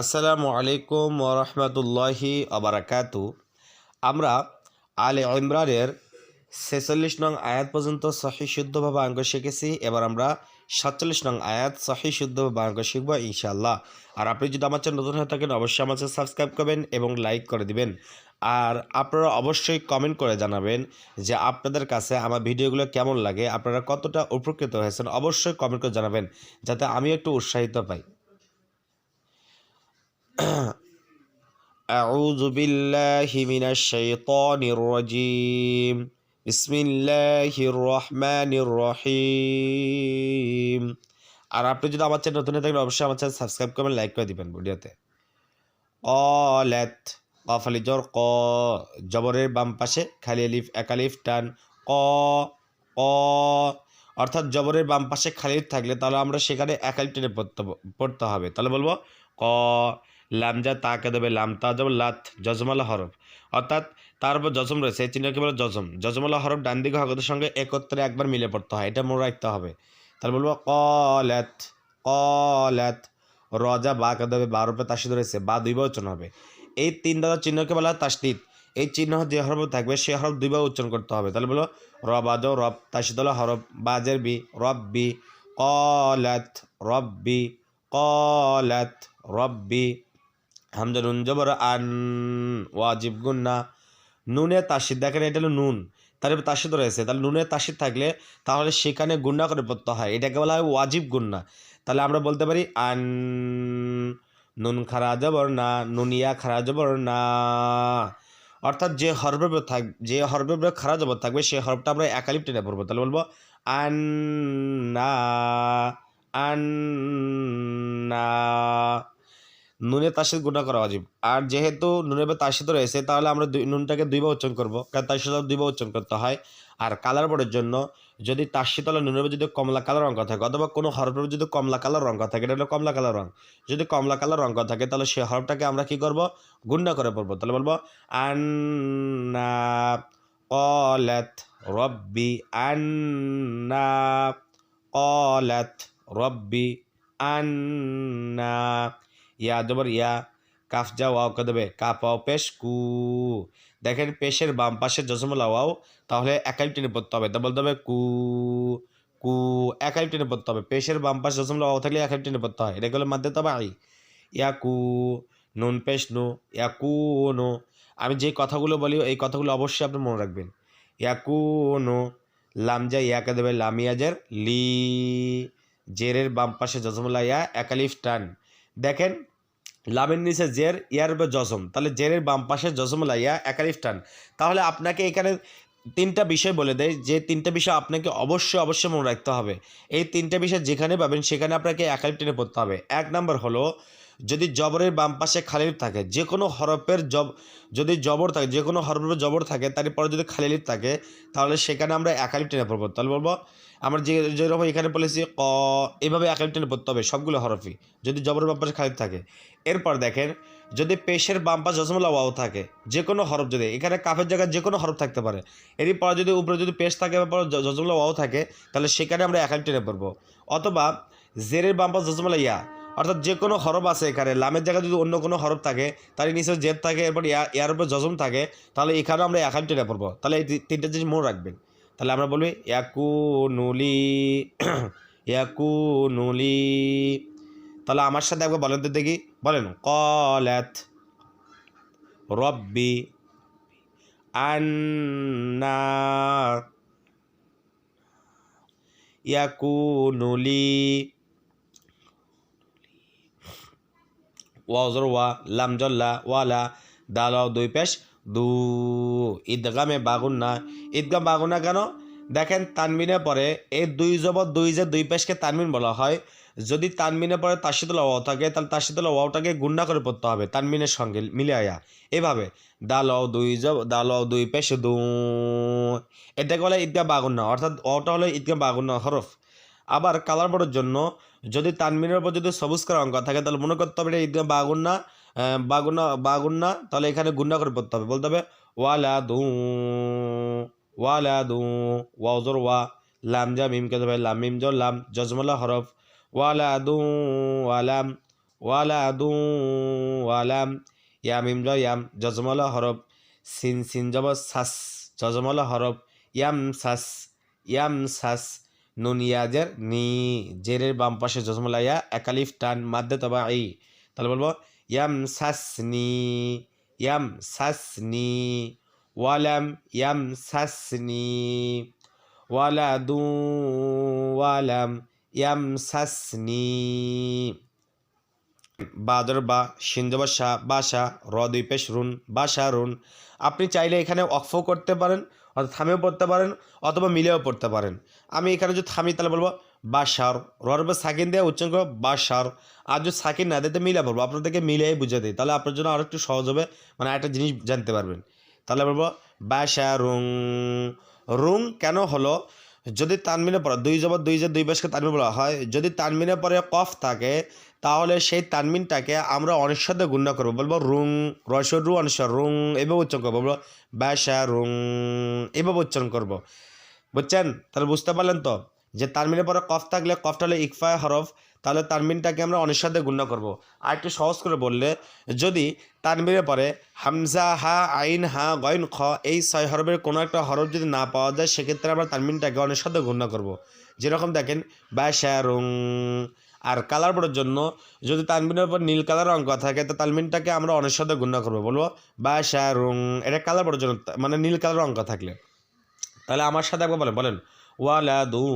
আসসালামু আলাইকুম ওরহমতুল্লাহি আবরাকাতু আমরা আলে ইমরানের ছেচল্লিশ নং আয়াত পর্যন্ত সহি শুদ্ধভাবে অঙ্ক শিখেছি। এবার আমরা সাতচল্লিশ নং আয়াত সহি শুদ্ধভাবে অঙ্ক শিখব ইনশাআল্লাহ। আর আপনি যদি আমার চ্যানেল নতুন হয়ে থাকেন, অবশ্যই আমার চ্যানেল সাবস্ক্রাইব করবেন এবং লাইক করে দিবেন। আর আপনারা অবশ্যই কমেন্ট করে জানাবেন যে আপনাদের কাছে আমার ভিডিওগুলো কেমন লাগে, আপনারা কতটা উপকৃত হয়েছেন, অবশ্যই কমেন্ট করে জানাবেন, যাতে আমি একটু উৎসাহিত পাই। أعوذ بالله من الشيطان الرجيم بسم الله الرحمن الرحيم আর আপনি যদি আমার চ্যানেল নতুন হয়ে থাকেন অবশ্যই আমার চ্যানেল সাবস্ক্রাইব করবেন লাইক করে দিবেন ভিডিওতে কলাত কফালি জর ক জবরের বাম পাশে খালি আলিফ একালিফ টান ক ক অর্থাৎ জবরের বাম পাশে খালি আলিফ থাকলে তাহলে আমরা সেখানে একালিফ টেনে পড়তে পড়তে হবে তাহলে বলবো ক লামজা তাকে দেবে লামতা যাব লাথ জজমালা হরফ। অর্থাৎ তার উপর জজম রয়েছে চিহ্নকে বলে জজম। জজমালা হরফ ডান দিকে হকতের সঙ্গে একত্রে একবার মিলে পড়তে হয়, এটা মনে রাখতে হবে। তাহলে বলব কলাত কলাত রজা বা কে দেবে, বা রূপে তাসিদ রয়েছে, বা দুই বচন হবে। এই তিন দাদা চিহ্নকে বলা হয় তাসদিদ। এই চিহ্ন যে হরফ থাকবে, সে হরফ দুইবার উচ্চারণ করতে হবে। তাহলে বলো রব আজ রব তাসিদল হরফ বাজের বি রব্বি কলাত রব্বি কলাত রব্বি হামজা নুন জবর আন ওয়াজিব গুন্না নুনে তাসিদ দেখেন এটা হলো নুন। তারপরে তাসিদ রয়েছে। তাহলে নুনে তাসিদ থাকলে তাহলে সেখানে গুন্না করে পড়তে হয়। এটাকে বলা হয় ওয়াজিব গুন্না তাহলে আমরা বলতে পারি, আন নুন খারা জবর না, নুনিয়া খারা জবর না। অর্থাৎ যে হরফের থাক, যে হরফের খারা জবর থাকবে সেই হরফটা আমরা একালিপ টেনে পড়ব। তাহলে বলব, আন না আন না। নুনে তাসিদ গুণা করা অজীব আর যেহেতু নুনের বা তাসিদ রয়েছে, তাহলে আমরা দুই নুনটাকে দুইবার উচ্চারণ করব। কারণ তাসিদ দুইবার উচ্চারণ করতে হয়। আর কালার বোর্ডের জন্য যদি তাসিদ হলে নুনের যদি কমলা কালার রঙ থাকে, অথবা কোনো হরফের যদি কমলা কালার রঙ থাকে, এটা হলো কমলা কালার রঙ। যদি কমলা কালার রঙ থাকে, তাহলে সেই হরফটাকে আমরা কি করব? গুন্ডা করে পড়ব। তাহলে বলব, আন্না কলাত রব্বি, আন্না কলাত রব্বি, আন্না ইয়া জবর ইয়া, কাফ যা ওয়াও কে দেবে। কাপ ওয়াও, পেশ, কু। দেখেন পেশের বাম পাশে জসমলা ওয়াও, তাহলে একাই টেনে পড়তে হবে। তা বলতে হবে কু কু, একাই টেনে পড়তে হবে। পেশের বাম পাশে জসমলা ওয়াও থাকলে একাই টেনে পড়তে হয়। এটাকে হলো মাধ্যে তবে আই ইয়া কু, নুন, পেশ, নু। ইয়া কু, নু। আমি যে কথাগুলো বলি, এই কথাগুলো অবশ্যই আপনি মনে রাখবেন। ইয়া কু, নু। লামজা ইয়াকে দেবে লামিয়াজের লি। জেরের বাম পাশে জসমলা ইয়া, একালিফ টান। দেখেন লামের নিচে জের, ইয়ার উপর জজম তাহলে জেরের বাম পাশে জজম লাইয়া একালিফ টান তাহলে আপনাকে এখানে তিনটা বিষয় বলে দেয়। যে তিনটা বিষয় আপনাকে অবশ্যই অবশ্যই মনে রাখতে হবে। এই তিনটা বিষয় যেখানে পাবেন, সেখানে আপনাকে একালিফ টেনে পড়তে হবে। এক নম্বর হলো যদি জবরের বাম পাশে খালিলিপ থাকে, যে কোনো হরফের জব, যদি জবর থাকে, যে কোনো হরফের জবর থাকে, তারপরে যদি খালিলিপ থাকে, তাহলে সেখানে আমরা একালিপ টেনে পড়ব। তাহলে বলব, আমরা যে, যেরকম এখানে বলেছি ক, এভাবে একালিপ টেনে পড়তে হবে সবগুলো হরফই, যদি জবরের বাম পাশে খালিপ থাকে। এরপর দেখেন, যদি পেশের বাম পাশ জসমুল্লা ওয়াও থাকে, যে কোনো হরফ যদি, এখানে কাফের জায়গায় যে কোনো হরফ থাকতে পারে। এরই পরে যদি উপরে যদি পেশ থাকে বা জসমুল্লা ওয়াও থাকে, তাহলে সেখানে আমরা একালিপ টেনে পড়ব। অথবা, জেরের বাম পাশ জসমুল্লা ইয়া অর্থাৎ যে কোনো হরফ আছে এখানে, লামের জায়গায় যদি অন্য কোনো হরফ থাকে, তার নিচে জেদ থাকে, এরপর ইয়ার উপর জজম থাকে, তাহলে এখানেও আমরা একালিপ টেনে পড়ব। তাহলে এই তিনটা জিনিস মনে রাখবেন। তাহলে আমরা বলবি ইয়াকু নুলি ইয়াকু নুলি তাহলে আমার সাথে একবার বলেন তো দেখি। বলেন, কলাত রব্বি আন্না ইয়াকুনুলি। ওয়াজর ওয়া লামজল্লা ওয়ালা, দাল দুই পেশ, দু, ঈদগামে বাগুন্না ঈদগাম বাগুন্না কেন? দেখেন তানমিনে পরে এই দুই জবর দুই যে দুই পেশকে তানমিন বলা হয়, যদি তানমিনে পরে তাসিদুল ওয়াও থাকে, তাহলে তাসিদুল ওয়াওটাকে গুন্ডা করে পড়তে হবে তানমিনের সঙ্গে মিলে আয়া এভাবে, দাল দুই জব, দাল দুই পেশ, দু, এটাকে বলে ঈদগাহ বাগুন্না অর্থাৎ ওটা হলো ঈদগাহ বাগুন্না হরফ। আবার কালার বোর্ডের জন্য যদি তানমিনের উপর যদি সবুজ করা অঙ্ক থাকে, তাহলে মনে করতে হবে এটা ঈদগাহ বাগুন্না বাগুন্না বাগুন্না, তাহলে এখানে গুন্ডা করে পড়তে হবে। বলতে হবে ওয়ালা দু ওয়ালা দু ওয়াজর ওয়া, লাম যা মিম, কে দেবে লাম, মিম জ লাম, জজমলা, হরফ। ওয়ালা দু ওয়ালাম, ওয়ালাদু, ওয়ালাম ইয়াম ইম জ, ইয়াম, জজমল, হরফ। সিন সিন জব সাস, জজমলা, হরফ। ইয়াম, সাস ইয়াম, সাস। নুন ইয়াজের, নি জেরের বাম পাশে জজমলা ইয়া একালিফ টান মাদ্দে তবা এই তাহলে বলব, ইয়াম সাস নি ইয়াম সাস নি ওয়ালাম ইয়াম সাস নি ওয়ালাদু ওয়ালাম ইয়াম সাস নি বাদর বা সিন্ধবা শাহ, বাসা, র দুই পেশ রুন, বাসা রুন। আপনি চাইলে এখানে অক্ফও করতে পারেন। অথবা থামেও পড়তে পারেন অথবা মিলেও পড়তে পারেন। আমি এখানে যদি থামি, তাহলে বলব বাসার ররবে সাকিন দিয়ে উচ্চারণ করব বাসার আর যদি সাকিন না দিতে মিলে বলব আপনাদেরকে মিলিয়ে বুঝে দিই। তাহলে আপনার জন্য আরও একটু সহজ হবে। মানে একটা জিনিস জানতে পারবেন। তাহলে বলব বাসা রুং রুং কেন হলো? যদি তানমিনে পড়ে, দুই জবর দুই যে দুই বাসকে তানমিন বলা হয়। যদি তানমিনে পরে কফ থাকে তাহলে সেই তানমিনটাকে আমরা অনিশ্বাদ গুণ্য করব। বলব রুং, রসর রু অনিশ্বর রুং, এভাবে উচ্চারণ করব। বলব ব্যাসা রুং, এভাবে উচ্চারণ করব। বুঝছেন? তাহলে বুঝতে পারলেন তো? যে তানমিনের পরে কফ থাকলে কফটা হলে ইকফায় হরফ, তাহলে তানমিনটাকে আমরা অনিশ্বাদে গুণ্য করব। আর একটু সহজ করে বললে, যদি তানমিনের পরে হামজা, হা, আইন, হা, গয়ন, খ এই ছয় হরফের কোনো একটা হরফ যদি না পাওয়া যায়, সেক্ষেত্রে আমরা তানমিনটাকে অনিশ্বাদে গুণ্য করব। যেরকম দেখেন, ব্যাসা রুং আর কালার বোর্ডের জন্য যদি তানমিনের উপর নীল কালার অঙ্ক থাকে, তো তানমিনটাকে আমরা অনিশ্বাদে গুণ্য করব। বলব ব্যাসা রুং এটা কালার বোর্ডের জন্য মানে নীল কালার অঙ্ক থাকলে। তাহলে আমার সাথে একবার বলেন বলেন, ওয়ালাদু,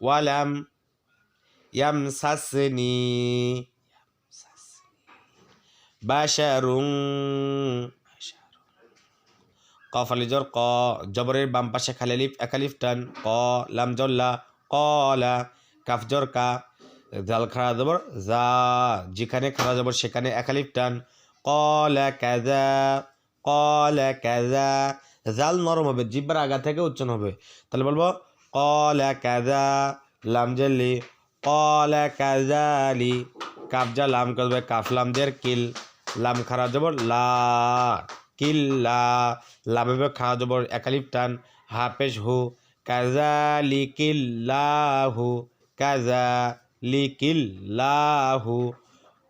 ওয়ালাম, ইয়ামসাসনি বাশারুং কফ আলিজর ক, জবরের বাম পাশে খালিলিফ একালিফ টান, ক, লাম জল্লা কলা, কাফ জর কা জাল খাড়া জবর যা যেখানে খাড়া জবর সেখানে একালিফ টান। কলা কাজা কলা কাজা, জাল নরম হবে, জিব্বার আগা থেকে উচ্চারণ হবে। তাহলে বলব, কলা কাজা, লাম জেলি কলা কাজালি কাবজা লাম করবে, কাফ লাম দের কিল, লাম খাড়া জবর লা কিল্লা লামে খাওয়া জবর একালিপ টান হাফেজ হু كذلك كذلك الله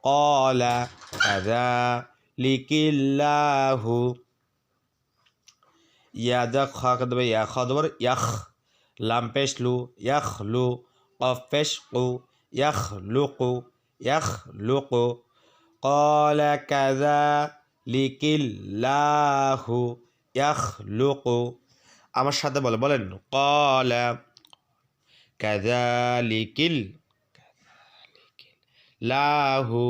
قال كذلك الله يا دق خاقد يا خضر يخ لامبشلو يخلو قف يخلقو يخلقو. قال كذلك الله يخلقو. আমার সাথে বলো, বলেন। কলা কাজালিকিল লাহু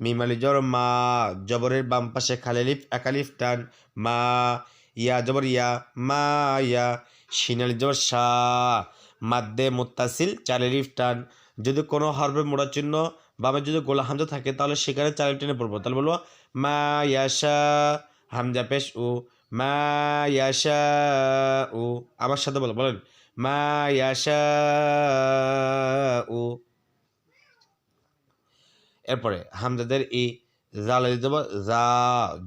মিমালি জর, মা, জবরের বাম পাশে খালেলিফ, একালিফ টান, মা, ইয়া, জবর, ইয়া, মা, ইয়া, সিনালি জবর, সা, মাদ্দে মোত্তাসিল চালেলিফ টান। যদি কোনো হরবে মোড়ার চিহ্ন, বামে যদি গোলা হামজা থাকে, তাহলে সেখানে চালের টেনে পড়ব। তাহলে বলব মা ইয়াশা, হামজা পেশ উ, মা ইয়াশা উ, আমার সাথে বলো, বলেন। মা ইয়াশা উ। এরপরে হামজাদের ই, জাল দেব যা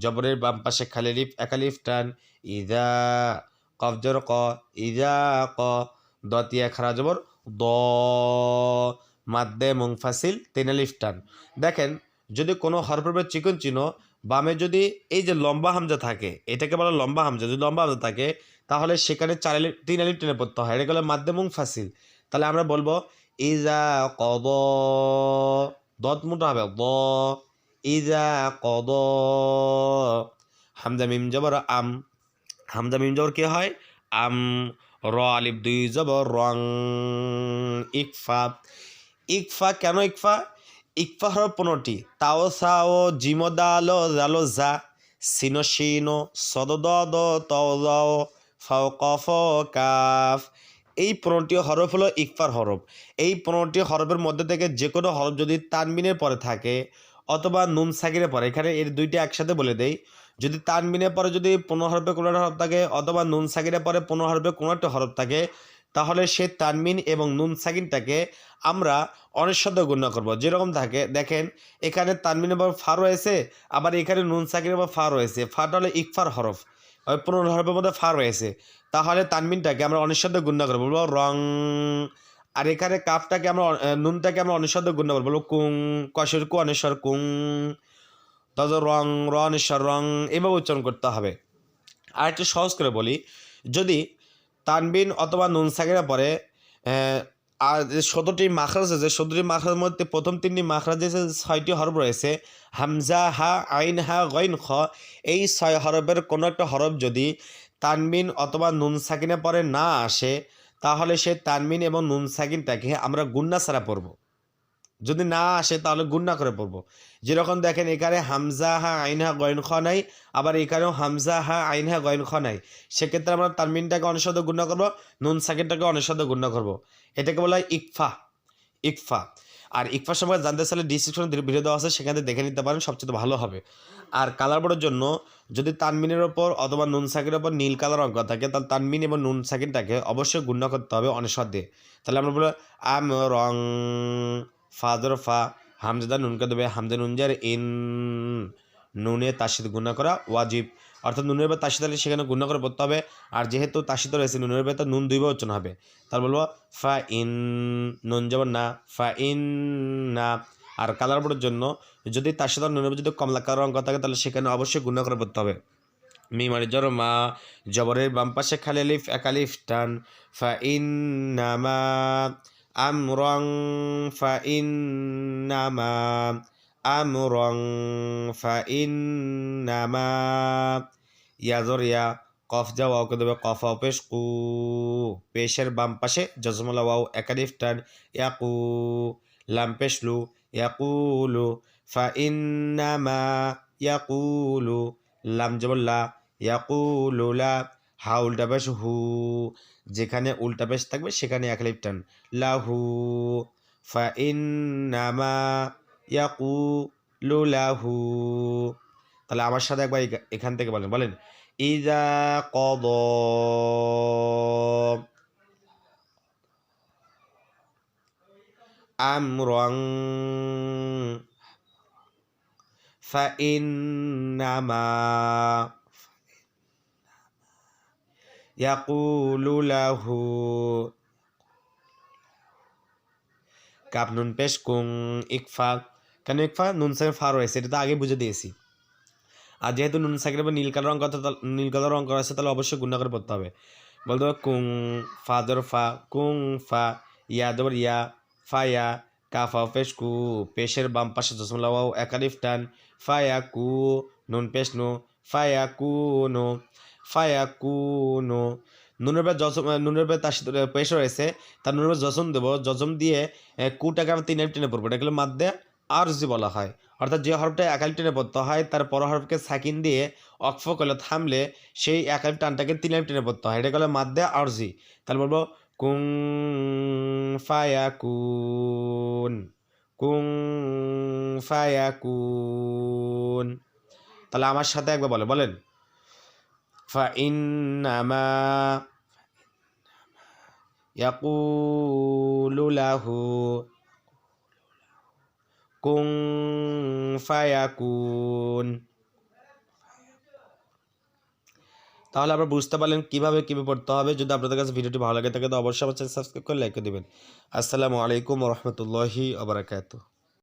জবরের বাম পাশে খালিলিফ একালিফ টান, ইদা কবজর ক, ইদা, ক দতিয়া খারা জবর, দ, মাদ্দে মুংফাসিল তেনালিফ টান। দেখেন যদি কোনো হরফের চিকন চিহ্ন, বামে যদি এই যে লম্বা হামজা থাকে, এটাকে বলা লম্বা হামজা, যদি লম্বা হামজা থাকে, তাহলে সেখানে চার আলিফ, তিন আলিফ টেনে পড়তে হয়। এটাকে বলে মাদ্দে ফাসিল। তাহলে আমরা বলব, ইজা কদ দত মোটা হবে দ ইজা কদ হামজা মিম জবর, আম। হামজা মিম জবর কি হয়? আম। র আলিফ দুই জবর, রং। ইকফা। ইকফা কেন ইকফা? ইকফা হল পনেরোটি। তাও সাও, জিমো দালো, জালো জা। সিনো সিনো সদ দ ফাও কফ, কাফ। এই পনেরোটি হরফ হলো ইকফার হরফ। এই পনেরোটি হরফের মধ্যে থেকে যে কোনো হরফ যদি তানবিনের পরে থাকে অথবা নুন সাকিরের পরে এখানে এর দুইটা একসাথে বলে দেই। যদি তানবিনের পরে যদি পনেরো হরফে কোনো একটা হরফ থাকে অথবা নুন সাকিরের পরে পনেরো হরফে কোনো একটা হরফ থাকে তাহলে সে তানমিন এবং নুন সাকিনটাকে আমরা অনিশ্চদ গণ্য করব। যেরকম থাকে, দেখেন, এখানে তানমিনের পর ফা রয়েছে, আবার এখানে নুন সাকিনের পর ফা রয়েছে। ফাটা হলো ইকফার হরফ, ওই পনেরো হরফের মধ্যে ফা রয়েছে। তাহলে তানমিনটাকে আমরা অনিঃশব্দে গুণনা করব, বলব রং। আর এখানে কাপটাকে আমরা নুনটাকে আমরা অনিঃশব্দে গুণনা করব, বলব কুং কশের কু অনেশ্বর কুং। তত রং, র অনিশ্বর রং, এভাবে উচ্চারণ করতে হবে। আর একটু সহজ করে বলি, যদি তানবিন অথবা নুন সাকিরা পরে আর যে সতেরোটি মাখরাজ আছে, সতেরোটি মাখরাজের মধ্যে প্রথম তিনটি মাখরাজে ছয়টি হরব রয়েছে, হামজা, হা, আইন, হা, গইন, খ। এই ছয় হরবের কোনো একটা হরফ যদি তানবিন অথবা নুন সাকিনা পরে না আসে, তাহলে সে তানবিন এবং নুন সাকিনটাকে আমরা গুন্না ছাড়া পড়ব। যদি না আসে, তাহলে গুন্না করে পড়ব। যেরকম দেখেন, এখানে হামজা হা আইন হা গয়ন খ নাই, আবার এখানেও হামজা হা আইন হা গয়ন খ নাই। সেক্ষেত্রে আমরা তানমিনটাকে অনুষদে গুণ্য করব, নুন সাকিনটাকে অনুষদে গুণ্য করব। এটাকে বলা হয় ইকফা ইকফা। আর ইকফা সম্পর্কে জানতে চাইলে ডিসক্রিপশনে ভিডিও দেওয়া আছে, সেখানে দেখে নিতে পারেন, সবচেয়ে ভালো হবে। আর কালার বোর্ডের জন্য যদি তানমিনের ওপর অথবা নুন সাকিনের ওপর নীল কালার অঙ্ক থাকে, তাহলে তানমিন এবং নুন সাকিনটাকে অবশ্যই গুণ্য করতে হবে অনিশ্বর দিয়ে তাহলে আমরা বলব, আম রং ফাদর ফা, হামজাদা নুনকে দেবে, হামজা নুনজার ইন, নুনে তাসিদ গুণা করা ওয়াজিব। অর্থাৎ নুনের বা তার সাথে সেখানে গুণা করে পড়তে হবে। আর যেহেতু তার সাথে রয়েছে, নুনের বেতা নুন দুইবার উচ্চারণ হবে। তার বলব, ফা ইন, নুন যেমন না, ফা ইন না। আর কালার বোর্ডের জন্য যদি তার সাথে নুনের যদি কমলা কালার অঙ্ক থাকে, তাহলে সেখানে অবশ্যই গুণা করে পড়তে হবে। মিমারি জর মা জবরের বাম পাশে খালি আলিফ একালিফ টান। ফা ইন নামা আমরং ফা ইন নামা ইয়াজর ইয়া কফ যা ওয়াওকে দেবে কফ আও পেশ কু পেশের বাম পাশে জজমলা ওয়াও একালিফ টান ইয়াকু লাম পেশ লু ইয়াকুলু ফা ইন্নামা ইয়াকুলু লাম জবল্লা ইয়াকুলু লা হা উল্টা পেশ হু যেখানে উল্টা পেশ থাকবে সেখানে একালিফ টান লাহু ফা ইন্নামা ইয়াকুলু লাহু তাহলে আমার সাথে একবার এখা- এখান থেকে বলেন বলেন ইজা কদ আমরং فإنما ইয়াকুলুলাহু কাপ নুন পেশ কুং ইকফা কেন ইকফা নুন সাকিব ফার রয়েছে এটা তো আগে বুঝে দিয়েছি। আর যেহেতু নুন সাকিবের নীল কালার রং কথা নীল কালার রং করা আছে, তাহলে অবশ্যই গুণা করে পড়তে হবে। বলতে হবে, কুং ফা দর ফা, কুং ফা, ইয়া দর ইয়া, ফা ইয়া কাফা পেশ কু, পেশের বাম পাশে দশম ওয়াও একালিফ টান, ফা ইয়া কু, নুন পেশ নু, ফা ইয়া কু নু। ফায়া কু নো নুনের পর জসম নুনের পর তার সাথে পেশ রয়েছে তার নুনের পর জসম দেবো। জসম দিয়ে কুটাকে আমরা তিন টেনে পড়ব। এটা মাধ্যে আরজি বলা হয়। অর্থাৎ যে হরফটা একাল টেনে পড়তে হয়, তার পর হরফকে সাকিন দিয়ে অক্ফ করলে থামলে সেই একাল টানটাকে তিন টেনে পড়তে হয়। এটা গেলে মাধ্যে আরজি তাহলে বলব, কুং ফায়া কুন কুং ফায়া কুন তাহলে আমার সাথে একবার বলে। বলেন। ইন্নামা ইয়াকুলু লাহু কুং ফায়াকুন তাহলে আপনারা বুঝতে পারলেন কীভাবে কীভাবে পড়তে হবে। যদি আপনাদের কাছে ভিডিওটি ভালো লাগে থাকে, তো অবশ্যই আমার চ্যানেল সাবস্ক্রাইব করে লাইক দেবেন। আসসালামু আলাইকুম রহমতুল্লাহি আবরাকাতু